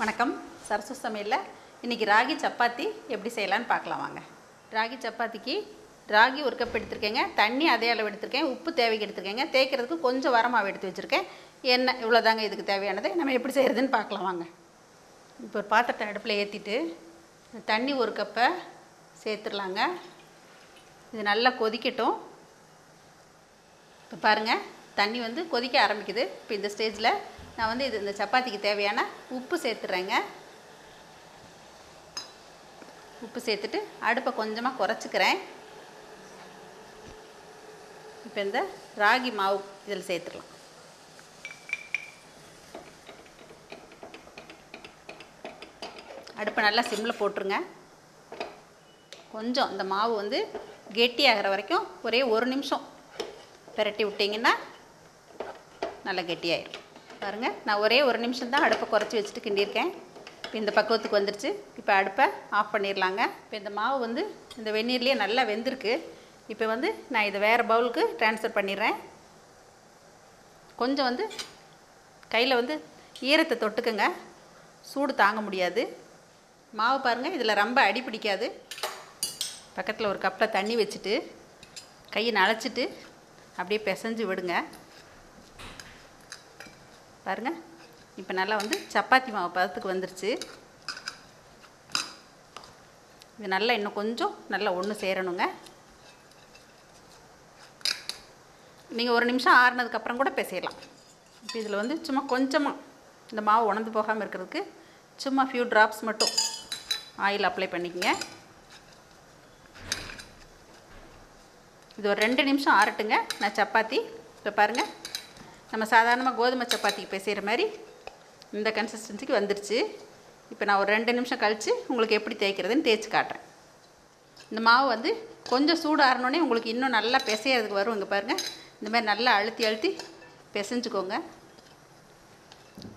வணக்கம். சரசு சமையலில் இன்றைக்கி ராகி சப்பாத்தி எப்படி செய்யலான்னு பார்க்கலாம் வாங்க. ராகி சப்பாத்திக்கு ராகி ஒரு கப் எடுத்திருக்கேங்க. தண்ணி அதே அளவு எடுத்திருக்கேன். உப்பு தேவைக்கு எடுத்திருக்கேங்க. தேய்க்கிறதுக்கு கொஞ்சம் வரமாவு எடுத்து வச்சுருக்கேன். என்ன இவ்வளோதாங்க இதுக்கு தேவையானது. நம்ம எப்படி செய்கிறதுன்னு பார்க்கலாம் வாங்க. இப்போ ஒரு பாத்திரத்தை அடுப்பில் ஏற்றிட்டு தண்ணி ஒரு கப்பை சேர்த்துடலாங்க. இது நல்லா கொதிக்கட்டும். இப்போ பாருங்கள் தண்ணி வந்து கொதிக்க ஆரம்பிக்குது. இப்போ இந்த ஸ்டேஜில் நான் வந்து இது இந்த சப்பாத்திக்கு தேவையான உப்பு சேர்த்துறேங்க. உப்பு சேர்த்துட்டு அடுப்பை கொஞ்சமாக குறைச்சிக்கிறேன். இப்போ இந்த ராகி மாவு இதில் சேர்த்துக்கலாம் அடுப்பை நல்லா சிம்மில் போட்டுருங்க. கொஞ்சம் இந்த மாவு வந்து கெட்டியாகிற வரைக்கும் ஒரே ஒரு நிமிஷம் பிரட்டி விட்டிங்கன்னா நல்லா கெட்டியாயிடும். பாருங்கள் நான் ஒரே ஒரு நிமிஷம் தான் அடுப்பை குறைச்சி வச்சுட்டு கிண்டியிருக்கேன். இப்போ இந்த பக்குவத்துக்கு வந்துருச்சு. இப்போ அடுப்பை ஆஃப் பண்ணிடலாங்க இப்போ இந்த மாவு வந்து இந்த வெந்நீர்லேயே நல்லா வெந்திருக்கு. இப்போ வந்து நான் இதை வேறு பவுலுக்கு ட்ரான்ஸ்ஃபர் பண்ணிடுறேன். கொஞ்சம் வந்து கையில் வந்து ஈரத்தை தொட்டுக்குங்க. சூடு தாங்க முடியாது. மாவு பாருங்கள் இதில் ரொம்ப அடி பிடிக்காது. பக்கத்தில் ஒரு கப்பில் தண்ணி வச்சுட்டு கையை நனைச்சிட்டு அப்படியே பிசைஞ்சு விடுங்க. பாருங்கள் இப்போ நல்லா வந்து சப்பாத்தி மாவு பதத்துக்கு வந்துருச்சு. இது நல்லா இன்னும் கொஞ்சம் நல்லா ஒன்று சேரணுங்க. நீங்கள் ஒரு நிமிஷம் ஆறுனதுக்கப்புறம் கூட பேசிடலாம். இப்போ இதில் வந்து சும்மா கொஞ்சமாக இந்த மாவு உணர்ந்து போகாமல் இருக்கிறதுக்கு சும்மா ஃபியூ ட்ராப்ஸ் மட்டும் ஆயில் அப்ளை பண்ணிக்கங்க. இது ஒரு ரெண்டு நிமிஷம் ஆறட்டுங்க. நான் சப்பாத்தி இப்போ பாருங்கள் நம்ம சாதாரணமாக கோதுமை சப்பாத்திக்கு பிசைகிற மாதிரி இந்த கன்சிஸ்டன்சிக்கு வந்துருச்சு. இப்போ நான் ஒரு ரெண்டு நிமிஷம் கழித்து உங்களுக்கு எப்படி தேய்க்கிறதுன்னு தேய்ச்சி காட்டுறேன். இந்த மாவு வந்து கொஞ்சம் சூடு ஆறினோடனே உங்களுக்கு இன்னும் நல்லா பிசையிறதுக்கு வரும் இங்கே பாருங்கள் இந்த மாதிரி நல்லா அழுத்தி அழுத்தி பிசைஞ்சுக்கோங்க.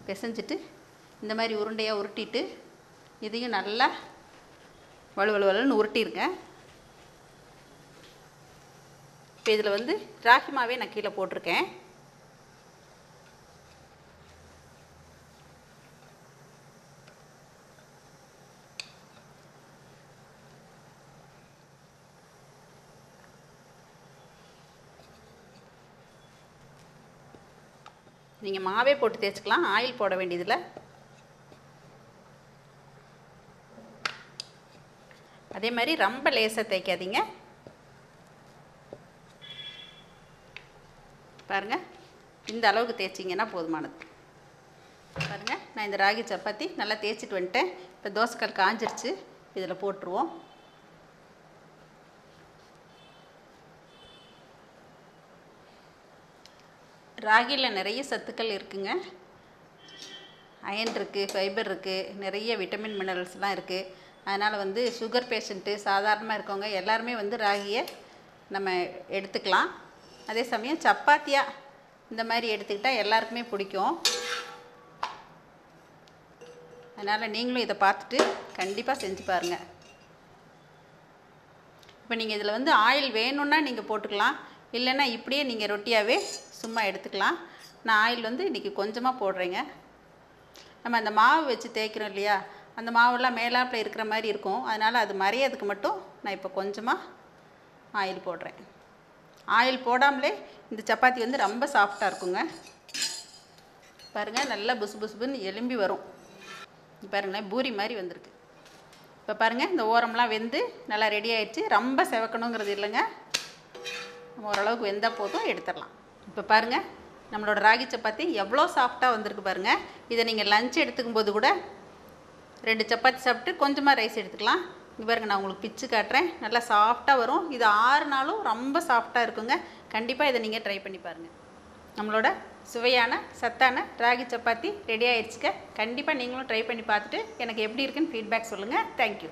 பிசைஞ்சிட்டு இந்த மாதிரி உருண்டையாக உருட்டிட்டு இதையும் நல்லா வலு உருட்டிடுங்க இப்போ இதில் வந்து ராகி மாவே நான் கீழே போட்டிருக்கேன். நீங்கள் மாவே போட்டு தேய்ச்சிக்கலாம். ஆயில் போட வேண்டியதில்லை. அதே மாதிரி ரொம்ப லேசாக தேய்க்காதீங்க. பாருங்கள் இந்த அளவுக்கு தேய்ச்சிங்கன்னா போதுமானது. பாருங்கள் நான் இந்த ராகி சப்பாத்தி நல்லா தேய்ச்சிட்டு வந்துட்டேன். இப்போ தோசைக்கல் காஞ்சிருச்சு. இதில் போட்டுருவோம். ராகியில் நிறைய சத்துக்கள் இருக்குங்க. அயன் இருக்குது ஃபைபர் இருக்குது நிறைய விட்டமின் மினரல்ஸ்லாம் இருக்குது அதனால் வந்து சுகர் பேஷண்ட்டு சாதாரணமாக இருக்கவங்க எல்லாருமே வந்து ராகியை நம்ம எடுத்துக்கலாம். அதே சமயம் சப்பாத்தியாக இந்த மாதிரி எடுத்துக்கிட்டால் எல்லாருக்குமே பிடிக்கும். அதனால் நீங்களும் இதை பார்த்துட்டு கண்டிப்பாக செஞ்சு பாருங்கள் இப்போ நீங்கள் இதில் வந்து ஆயில் வேணும்னா நீங்கள் போட்டுக்கலாம். இல்லைன்னா இப்படியே நீங்கள் ரொட்டியாகவே சும்மா எடுத்துக்கலாம். நான் ஆயில் வந்து இன்றைக்கி கொஞ்சமாக போடுறேங்க. நம்ம அந்த மாவு வச்சு தேய்க்கிறோம் இல்லையா? அந்த மாவெல்லாம் மேலாப்பில் இருக்கிற மாதிரி இருக்கும். அதனால் அது மறையதுக்கு மட்டும் நான் இப்போ கொஞ்சமாக ஆயில் போடுறேன். ஆயில் போடாமலே இந்த சப்பாத்தி வந்து ரொம்ப சாஃப்டாக இருக்குங்க. பாருங்கள் நல்லா புசு புசுபுன்னு எலும்பி வரும். பாருங்களேன் பூரி மாதிரி வந்திருக்கு. இப்போ பாருங்கள் இந்த ஓரம்லாம் வெந்து நல்லா ரெடி ஆயிடுச்சு. ரொம்ப செவக்கணுங்கிறது இல்லைங்க. ஓரளவுக்கு வெந்தால் போதும் எடுத்துடலாம். இப்போ பாருங்கள் நம்மளோட ராகி சப்பாத்தி எவ்வளோ சாஃப்டாக வந்திருக்கு பாருங்கள் இதை நீங்கள் லஞ்ச் எடுத்துக்கும் போது கூட ரெண்டு சப்பாத்தி சாப்பிட்டு கொஞ்சமாக ரைஸ் எடுத்துக்கலாம். இங்கே பாருங்க நான் உங்களுக்கு பிச்சு காட்டுறேன். நல்லா சாஃப்டாக வரும். இது ஆறு நாளும் ரொம்ப சாஃப்டாக இருக்குங்க. கண்டிப்பாக இதை நீங்கள் ட்ரை பண்ணி பாருங்கள் நம்மளோட சுவையான சத்தான ராகி சப்பாத்தி ரெடி ஆயிடுச்சுக்க கண்டிப்பாக நீங்களும் ட்ரை பண்ணி பார்த்துட்டு எனக்கு எப்படி இருக்குன்னு ஃபீட்பேக் சொல்லுங்கள் தேங்க்யூ